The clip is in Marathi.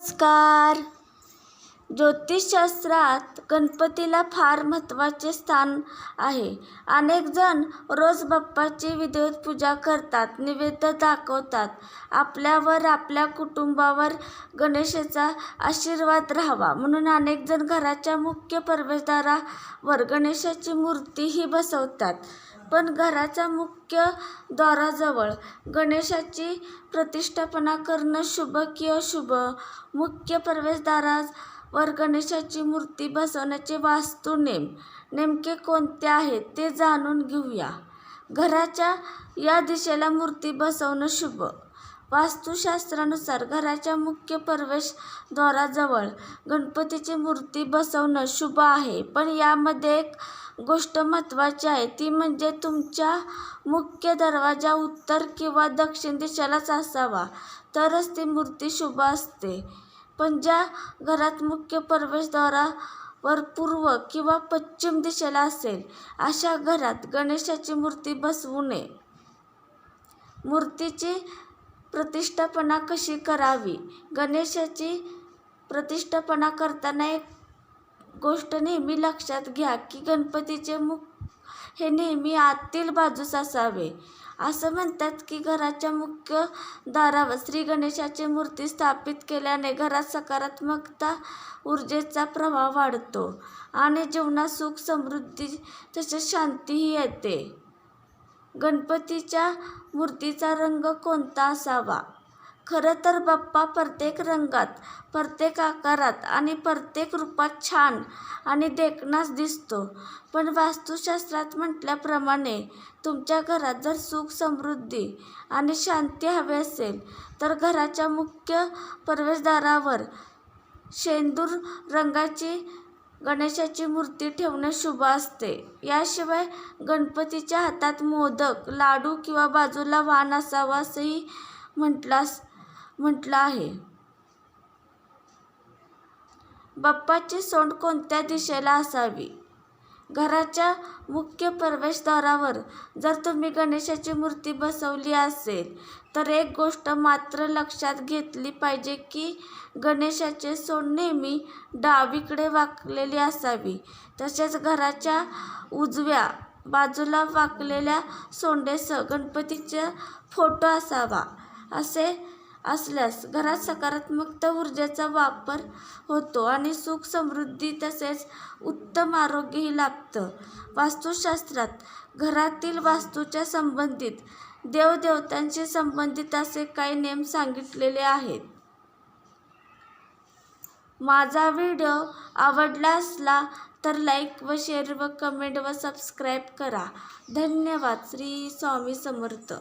नमस्कार. ज्योतिषशास्त्रात गणपतीला फार महत्त्वाचे स्थान आहे. अनेक जण रोज बाप्पाची विधिवत पूजा करतात निवेद्य दाखवतात. आपल्यावर आपल्या कुटुंबावर गणेशाचा आशीर्वाद राहावा. म्हणून अनेक जण घराच्या मुख्य प्रवेशद्वारावर गणेशाची मूर्तीही बसवतात. पण घराच्या मुख्य द्वाराजवळ गणेशाची प्रतिष्ठापना करणं शुभ की अशुभ? मुख्य प्रवेशद्वारावर गणेशाची मूर्ती बसवण्याचे वास्तू नेम नेमके कोणते आहेत ते जाणून घेऊया. घराच्या या दिशेला मूर्ती बसवणं शुभ. वास्तुशास्त्रानुसार घराच्या मुख्य प्रवेशद्वाराजवळ गणपतीची मूर्ती बसवणं शुभ आहे. पण यामध्ये एक गोष्ट महत्त्वाची आहे. ती म्हणजे तुमच्या मुख्य दरवाजा उत्तर किंवा दक्षिण दिशेलाच असावा तरच ती मूर्ती शुभ असते. पण ज्या घरात मुख्य प्रवेशद्वारावर पूर्व किंवा पश्चिम दिशेला असेल अशा घरात गणेशाची मूर्ती बसवू नये. मूर्तीची प्रतिष्ठापना कशी करावी? गणेशाची प्रतिष्ठापना करताना एक गोष्ट नेहमी लक्षात घ्या की गणपतीचे मुख हे नेहमी आतील बाजूस असावे. असं म्हणतात की घराच्या मुख्य दारावर श्री गणेशाची मूर्ती स्थापित केल्याने घरात सकारात्मकता ऊर्जेचा प्रभाव वाढतो आणि जीवनात सुख समृद्धी तसेच शांतीही येते. गणपतीच्या मूर्तीचा रंग कोणता असावा? खरं तर बाप्पा प्रत्येक रंगात प्रत्येक आकारात आणि प्रत्येक रूपात छान आणि देखणाच दिसतो. पण वास्तुशास्त्रात म्हटल्याप्रमाणे तुमच्या घरात जर सुख समृद्धी आणि शांती हवी असेल तर घराच्या मुख्य प्रवेशद्वारावर शेंदूर रंगाची गणेशाची मूर्ती ठेवणे शुभ असते. याशिवाय गणपतीच्या हातात मोदक लाडू किंवा बाजूला वाण असावा असंही म्हटलास म्हटलं आहे. बाप्पाची सोंड कोणत्या दिशेला असावी? घराच्या मुख्य प्रवेशद्वारावर. जर तुम्ही गणेशाची मूर्ती बसवली असेल तर एक गोष्ट मात्र लक्षात घेतली पाहिजे की गणेशाचे सोंड नेहमी डावीकडे वाकलेली असावी. तसेच घराच्या उजव्या बाजूला वाकलेल्या सोंडेसह गणपतीचा फोटो असावा. असे असल्यास घरात सकारात्मकता ऊर्जेचा वापर होतो आणि सुख समृद्धी तसेच उत्तम आरोग्यही लाभतं. वास्तुशास्त्रात घरातील वास्तूच्या संबंधित देवदेवतांशी संबंधित असे काही नेम सांगितलेले आहेत. माझा व्हिडिओ आवडला असला तर लाईक व शेअर व कमेंट व सबस्क्राईब करा. धन्यवाद. श्री स्वामी समर्थ.